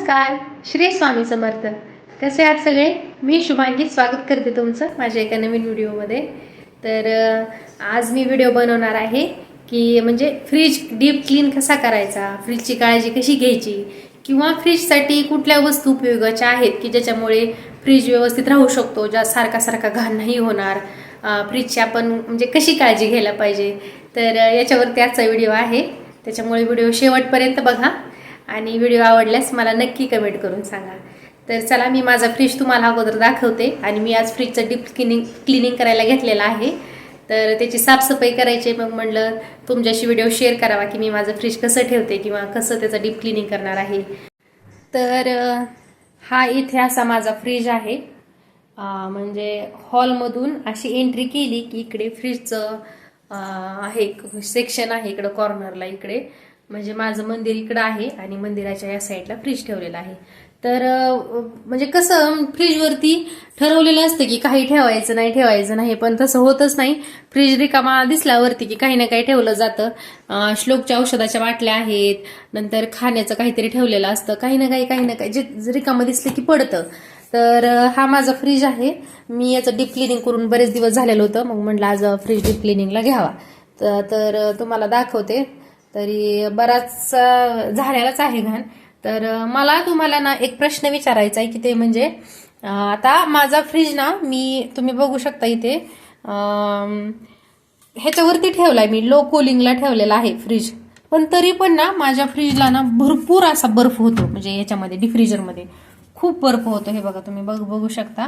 नमस्कार श्री स्वामी समर्थ. कसे आहात सगळे? मी शुभांगी स्वागत करते तुमचं माझ्या एका नवीन व्हिडिओमध्ये. तर आज मी व्हिडिओ बनवणार आहे की म्हणजे फ्रीज डीप क्लीन कसा करायचा फ्रीजची काळजी कशी घ्यायची किंवा फ्रीजसाठी कुठल्या वस्तू उपयोगाच्या आहेत की ज्याच्यामुळे फ्रीज व्यवस्थित राहू शकतो ज्या सारखा सारखा घाण नाही होणार फ्रीजची आपण म्हणजे कशी काळजी घ्यायला पाहिजे. तर याच्यावर त्याचा व्हिडिओ आहे. त्याच्यामुळे व्हिडिओ शेवटपर्यंत बघा. आणि व्हिडिओ आवडल्यास मला नक्की कमेंट करून सांगा. तर चला मी माझा फ्रीज तुम्हाला अगोदर दाखवते आणि मी आज फ्रीजचं डीप क्लिनिंग क्लिनिंग करायला घेतलेलं आहे. तर त्याची साफसफाई करायची मग म्हणलं तुमच्याशी व्हिडिओ शेअर करावा की मी माझं फ्रीज कसं ठेवते किंवा कसं त्याचं डीप क्लिनिंग करणार आहे. तर हा इथे असा माझा फ्रीज आहे. म्हणजे हॉलमधून अशी एंट्री केली की इकडे फ्रीजचं आहे सेक्शन आहे इकडं कॉर्नरला इकडे. म्हणजे माझं मंदिर इकडं आहे आणि मंदिराच्या या साईडला फ्रीज ठेवलेला आहे. तर म्हणजे कसं फ्रीजवरती ठरवलेलं असतं की काही ठेवायचं नाही ठेवायचं नाही पण तसं होतच नाही. फ्रीज रिकामा दिसल्यावरती की काही ना काही ठेवलं जातं. श्लोकच्या औषधाच्या बाटल्या आहेत नंतर खाण्याचं काहीतरी ठेवलेलं असतं. काही ना काही काही ना काही जे रिकामं दिसलं की पडतं. तर हा माझा फ्रीज आहे. मी याचं डीप क्लिनिंग करून बरेच दिवस झालेलं होतं. मग म्हटलं आज फ्रीज डीप क्लिनिंगला घ्यावा. तर तुम्हाला दाखवते. तरी बराच झालेलाच आहे घाण तर मला तुम्हाला ना एक प्रश्न विचारायचा आहे की ते म्हणजे आता माझा फ्रीज ना मी तुम्ही बघू शकता इथे ह्याच्यावरती ठेवला आहे मी लो कूलिंगला ठेवलेला आहे फ्रीज पण तरी पण ना माझ्या फ्रीजला ना भरपूर असा बर्फ होतो म्हणजे याच्यामध्ये डिफ्रीजरमध्ये खूप बर्फ होतो हे बघा तुम्ही बघ बघू शकता.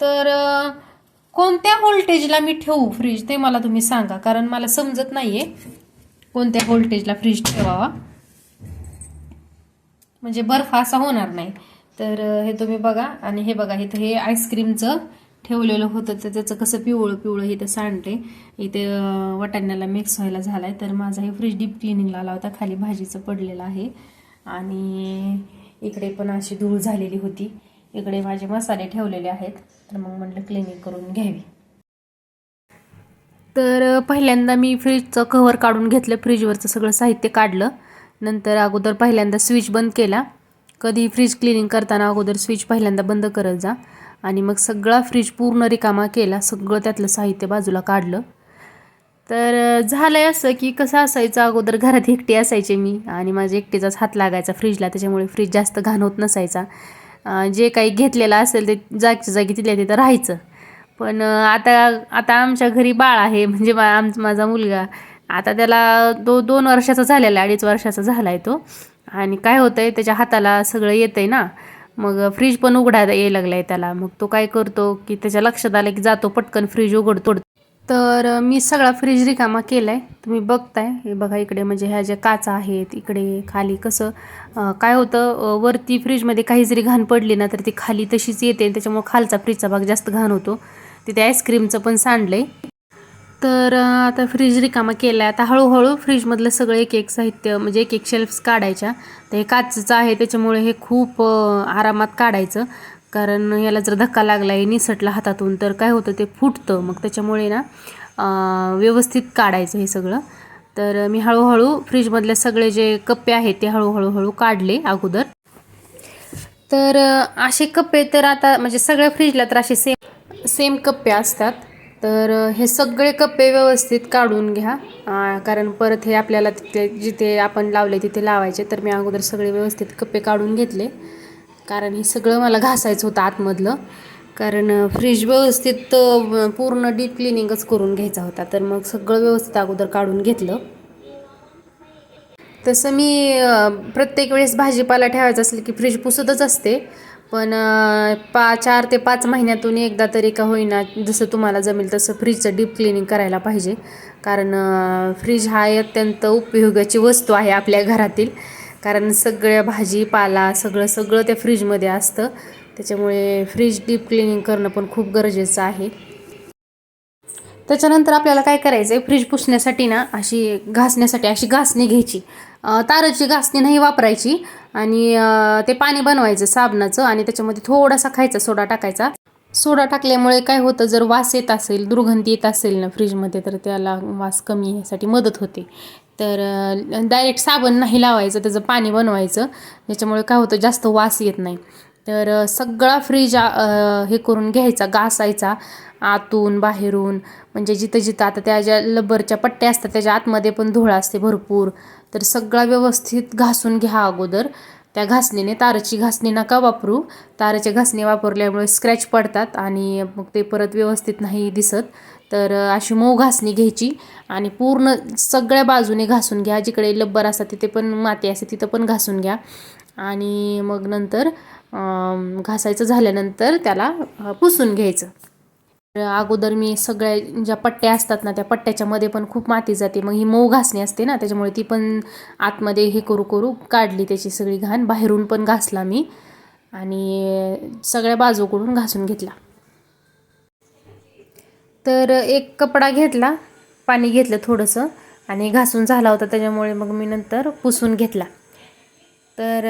तर कोणत्या व्होल्टेजला मी ठेवू फ्रीज ते मला तुम्ही सांगा कारण मला समजत नाहीये. कोणत्या व्होल्टेजला फ्रीज ठेवावा? म्हणजे बर्फ असा होणार नाही. तर हे तुम्ही बघा. आणि हे बघा इथं हे आईस्क्रीमचं ठेवलेलं होतं. तर त्याचं कसं पिवळं पिवळं इथं सांडते इथे अं, वाटाण्याला मिक्स व्हायला झालाय. तर माझा हे फ्रीज डीप क्लिनिंगला आला होता. खाली भाजीचं पडलेलं आहे. आणि इकडे पण अशी धूळ झालेली होती. इकडे माझे मसाले ठेवलेले आहेत. तर मग म्हटलं क्लिनिंग करून घ्यावी. तर पहिल्यांदा मी फ्रीजचं कव्हर काढून घेतलं फ्रीजवरचं सगळं साहित्य काढलं. नंतर अगोदर पहिल्यांदा स्विच बंद केला. कधी फ्रीज क्लिनिंग करताना अगोदर स्विच पहिल्यांदा बंद करत जा. आणि मग सगळा फ्रीज पूर्ण रिकामा केला सगळं त्यातलं साहित्य बाजूला काढलं. तर झालं आहे असं की कसं असायचं अगोदर घरात एकटी असायचे मी. आणि माझ्या एकटीचाच हात लागायचा फ्रीजला त्याच्यामुळे फ्रीज जास्त घाण होत नसायचा. जे काही घेतलेलं असेल ते जागच्या जागी तिथल्या तिथं राहायचं. पण आता आता आमच्या घरी बाळ आहे म्हणजे मा आम माझा मुलगा. आता त्याला दो दोन वर्षाचा झालेला आहे अडीच वर्षाचा झाला आहे तो. आणि काय होतं आहे त्याच्या हाताला सगळं येतंय ना. मग फ्रीज पण उघडायला यायला आहे त्याला. मग तो काय करतो की त्याच्या लक्षात आलं की जातो पटकन फ्रीज उघडतो तर मी सगळा फ्रीज रिकामा केला आहे तुम्ही बघताय. हे बघा इकडे म्हणजे ह्या ज्या काचा आहेत इकडे खाली कसं काय होतं वरती फ्रीजमध्ये काही जरी घाण पडली ना तर ती खाली तशीच येते आणि त्याच्यामुळे खालचा फ्रीजचा भाग जास्त घाण होतो. तिथे आईस्क्रीमचं पण सांडलं आहे तर आता फ्रीज रिकामा केला आहे आता हळूहळू फ्रीजमधलं सगळं एक एक साहित्य म्हणजे एक एक शेल्फ्स काढायच्या. तर हे काचचं आहे त्याच्यामुळे हे खूप आरामात काढायचं. कारण याला जर धक्का लागला आहे निसटला हातातून तर काय होतं ते फुटतं. मग त्याच्यामुळे ना व्यवस्थित काढायचं हे सगळं. तर मी हळूहळू फ्रीजमधले सगळे जे कप्पे आहेत ते हळूहळू हळू काढले अगोदर. तर असे कप्पे तर आता म्हणजे सगळ्या फ्रीजला तर असे सेम सेम कप्पे असतात. तर हे सगळे कप्पे व्यवस्थित काढून घ्या. कारण परत हे आपल्याला तिथे जिथे आपण लावले तिथे लावायचे. तर मी अगोदर सगळे व्यवस्थित कप्पे काढून घेतले. कारण हे सगळं मला घासायचं होतं आतमधलं. कारण फ्रीज व्यवस्थित पूर्ण डीप क्लिनिंगच करून घ्यायचा होता. तर मग सगळं व्यवस्थित अगोदर काढून घेतलं. तसं मी प्रत्येक वेळेस भाजीपाला ठेवायचा असेल की फ्रीज पुसतच असते. पण पा चार ते पाच महिन्यातून एकदा तरी का होईना जसं तुम्हाला जमेल तसं फ्रीजचं डीप क्लिनिंग करायला पाहिजे. कारण फ्रीज हा अत्यंत उपयोगाची वस्तू आहे आपल्या घरातील. कारण सगळ्या भाजीपाला सगळं सगळं त्या फ्रीजमध्ये असतं. त्याच्यामुळे फ्रीज डीप क्लिनिंग करणं पण खूप गरजेचं आहे. त्याच्यानंतर आपल्याला काय करायचं आहे फ्रीज पुसण्यासाठी ना अशी घासण्यासाठी अशी घासणी घ्यायची. ताराची घासणी नाही वापरायची आणि ते पाणी बनवायचं साबणाचं आणि त्याच्यामध्ये थोडासा खायचा सोडा टाकायचा. सोडा टाकल्यामुळे काय होतं? जर वास येत असेल दुर्गंधी येत असेल ना फ्रीजमध्ये तर त्याला वास कमी यासाठी मदत होते. तर डायरेक्ट साबण नाही लावायचं त्याचं पाणी बनवायचं. ज्याच्यामुळे काय होतं जास्त वास येत नाही. तर सगळा फ्रीज हे करून घ्यायचा घासायचा आतून बाहेरून. म्हणजे जिथं जिथं आता त्या ज्या लब्बरच्या पट्ट्या असतात त्याच्या आतमध्ये पण धुळ असते भरपूर. तर सगळा व्यवस्थित घासून घ्या अगोदर. त्या घासणीने ताराची घासणी नका वापरू. ताराची घासणी वापरल्यामुळे स्क्रॅच पडतात आणि मग ते परत व्यवस्थित नाही दिसत. तर अशी मऊ घासणी घ्यायची आणि पूर्ण सगळ्या बाजूने घासून घ्या. जिकडे लब्बर असतात तिथे पण माती असते तिथं पण घासून घ्या. आणि मग नंतर घासायचं झाल्यानंतर त्याला पुसून घ्यायचं. अगोदर मी सगळ्या ज्या पट्ट्या असतात ना त्या पट्ट्याच्या मध्ये पण खूप माती जाते. मग ही मऊ घासणी असते ना त्याच्यामुळे ती पण आतमध्ये हे करू करू काढली त्याची सगळी घाण. बाहेरून पण घासला मी आणि सगळ्या बाजूकडून घासून घेतला. तर एक कपडा घेतला पाणी घेतलं थोडंसं आणि घासून झाला होता. त्याच्यामुळे मग मी नंतर पुसून घेतला. तर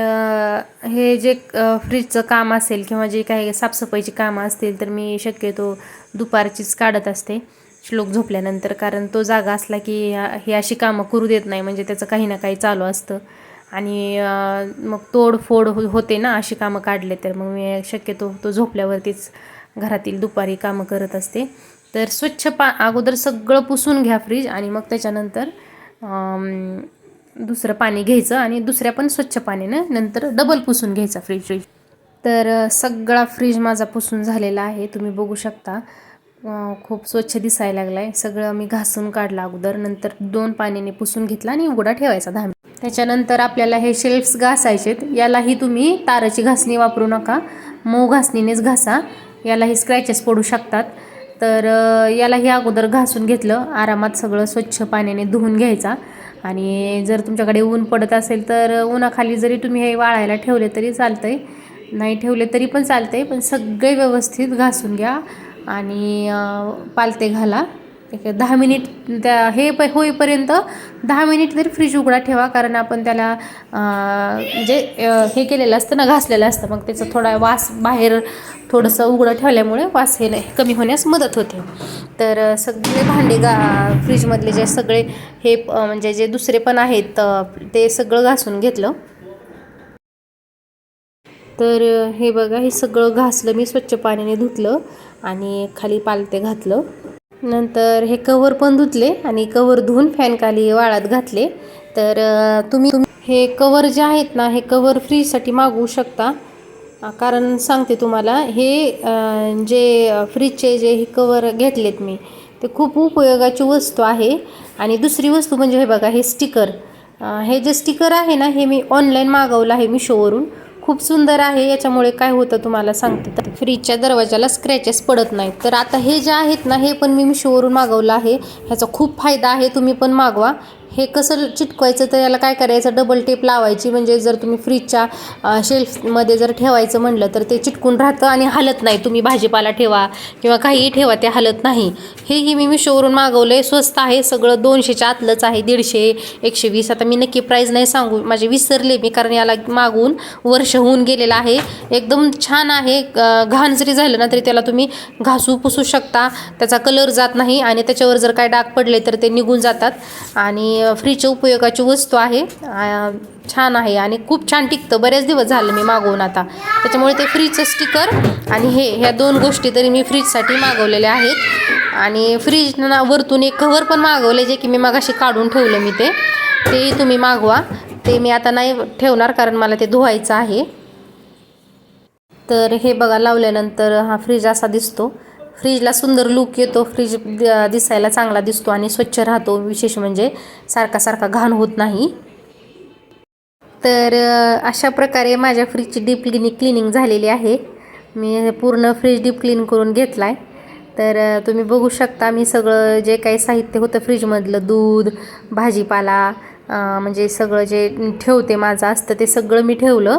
हे जे फ्रीजचं काम असेल किंवा जे काही साफसफाईची कामं असतील तर मी शक्यतो दुपारचीच काढत असते श्लोक झोपल्यानंतर. कारण तो जागा असला की ही हे अशी कामं करू देत नाही म्हणजे त्याचं काही ना काही चालू असतं. आणि मग तोडफोड हो, होते ना अशी कामं काढले तर मग मी शक्यतो तो झोपल्यावरतीच घरातील दुपारी कामं करत असते. तर स्वच्छ पा अगोदर सगळं पुसून घ्या फ्रीज आणि मग त्याच्यानंतर दुसरं पाणी घ्यायचं आणि दुसऱ्या पण स्वच्छ पाण्यानं नंतर डबल पुसून घ्यायचा फ्रीज फ्रीज तर सगळा फ्रीज माझा पुसून झालेला आहे. तुम्ही बघू शकता. खूप स्वच्छ दिसायला लागला आहे सगळं मी घासून काढला अगोदर. नंतर दोन पाण्याने पुसून घेतला आणि उघडा ठेवायचा दहा मिनिट. त्याच्यानंतर आपल्याला हे शेल्फ्स घासायचेत. यालाही तुम्ही ताराची घासणी वापरू नका. मऊ घासणीनेच घासा. यालाही स्क्रॅचेस पडू शकतात. तर यालाही अगोदर घासून घेतलं. आरामात सगळं स्वच्छ पाण्याने धुवून घ्यायचा. आणि जर तुमच्याकडे ऊन पडत असेल तर उन्हाखाली जरी तुम्ही हे वाळायला ठेवले तरी चालतं आहे नाही ठेवले तरी पण चालतं आहे पण सगळे व्यवस्थित घासून घ्या आणि पालते घाला. एक दहा मिनिट त्या हे प होईपर्यंत दहा मिनिट तरी फ्रीज उघडा ठेवा कारण आपण त्याला म्हणजे हे केलेलं असतं ना घासलेलं असतं मग त्याचा थोडा वास बाहेर थोडंसं उघडं ठेवल्यामुळे वास हे नाही कमी होण्यास मदत होते. तर सगळे भांडे गा फ्रीजमधले जे सगळे हे म्हणजे जे दुसरे पण आहेत ते सगळं घासून घेतलं. तर हे बघा हे सगळं घासलं मी स्वच्छ पाण्याने धुतलं आणि खाली पालते घातलं. नंतर हे कवर पण धुतले आणि कवर धुवून फॅनखाली वाळात वाळत घातले. तर तुम्ही हे कवर जे आहेत ना हे कवर फ्रीजसाठी मागवू शकता. कारण सांगते तुम्हाला हे जे फ्रीजचे जे हे कवर घेतलेत मी ते खूप उपयोगाची वस्तू आहे. आणि दुसरी वस्तू म्हणजे हे बघा हे स्टिकर हे जे स्टिकर आहे ना हे मी ऑनलाईन मागवलं आहे मिशोवरून खूप सुंदर आहे. याच्यामुळे काय होतं तुम्हाला सांगते. तर फ्रीजच्या दरवाजाला स्क्रॅचेस पडत नाहीत. तर आता हे जे आहेत ना हे पण मी मिशोवरून मागवलं आहे. ह्याचा खूप फायदा आहे. तुम्ही पण मागवा. हे कसं चिटकवायचं तर याला काय करायचं? डबल टेप लावायची. म्हणजे जर तुम्ही फ्रीजच्या शेल्फमध्ये जर ठेवायचं म्हणलं तर ते चिटकून राहतं आणि हलत नाही. तुम्ही भाजीपाला ठेवा किंवा काहीही ठेवा ते हलत नाही. हेही मी मिशोवरून मागवलं आहे स्वस्त आहे. सगळं दोनशेच्या आतलंच आहे. दीडशे एकशे वीस. आता मी नक्की प्राईज नाही सांगू. माझे विसरले मी कारण याला मागून वर्ष होऊन गेलेलं आहे. एकदम छान आहे. घाण जरी झालं ना तरी त्याला तुम्ही घासू पुसू शकता. त्याचा कलर जात नाही आणि त्याच्यावर जर काय डाग पडले तर ते निघून जातात. आणि फ्रीजच्या उपयोगाची वस्तू आहे. छान आहे आणि खूप छान टिकतं. बरेच दिवस झालं मी मागवून आता. त्याच्यामुळे ते फ्रीजचं स्टिकर आणि हे ह्या दोन गोष्टी तरी मी फ्रीजसाठी मागवलेल्या आहेत. आणि फ्रीज ना वरतून एक कव्हर पण मागवले जे की मी मगाशी काढून ठेवलं मी ते. तेही तुम्ही मागवा. ते मी आता नाही ठेवणार कारण मला ते धुवायचं आहे. तर हे बघा लावल्यानंतर हा फ्रीज असा दिसतो. फ्रीजला सुंदर लुक येतो. फ्रीज दिसायला चांगला दिसतो आणि स्वच्छ राहतो. विशेष म्हणजे सारखा सारखा घाण होत नाही. तर अशा प्रकारे माझ्या फ्रीजची डीप क्लिनिंग क्लिनिंग झालेली आहे. मी पूर्ण फ्रीज डीप क्लीन करून घेतला आहे तर तुम्ही बघू शकता मी सगळं जे काही साहित्य होतं फ्रीजमधलं दूध भाजीपाला म्हणजे सगळं जे ठेवते माझं असतं ते सगळं मी ठेवलं.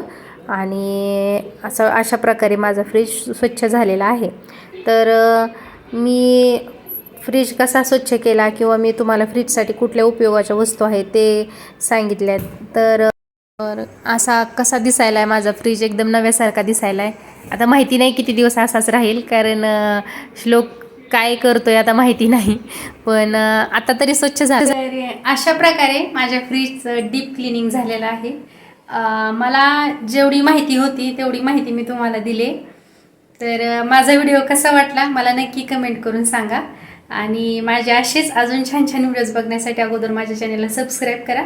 आणि असं अशा प्रकारे माझा फ्रीज स्वच्छ झालेला आहे. तर मी फ्रीज कसा स्वच्छ केला किंवा मी तुम्हाला फ्रीजसाठी कुठल्या उपयोगाच्या वस्तू आहेत ते सांगितल्यात. तर तर असा कसा दिसायला आहे माझा फ्रीज एकदम नव्यासारखा दिसायला आहे आता माहिती नाही किती दिवस असाच राहील कारण श्लोक काय करतोय आता माहिती नाही. पण आता तरी स्वच्छ झालं. अशा प्रकारे माझ्या फ्रीजचं डीप क्लिनिंग झालेलं आहे. मला जेवढी माहिती होती तेवढी माहिती मी तुम्हाला दिली. तर माझा व्हिडिओ कसा वाटला मला नक्की कमेंट करून सांगा. आणि माझे असेच अजून छान छान व्हिडिओज बघण्यासाठी अगोदर माझ्या चॅनलला सबस्क्राईब करा.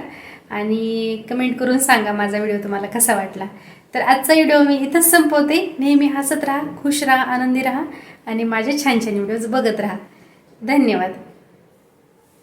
आणि कमेंट करून सांगा माझा व्हिडिओ तुम्हाला कसा वाटला. तर आजचा व्हिडिओ मी इथंच संपवते. नेहमी हसत राहा खुश राहा आनंदी राहा. आणि माझे छान छान व्हिडिओज बघत राहा. धन्यवाद.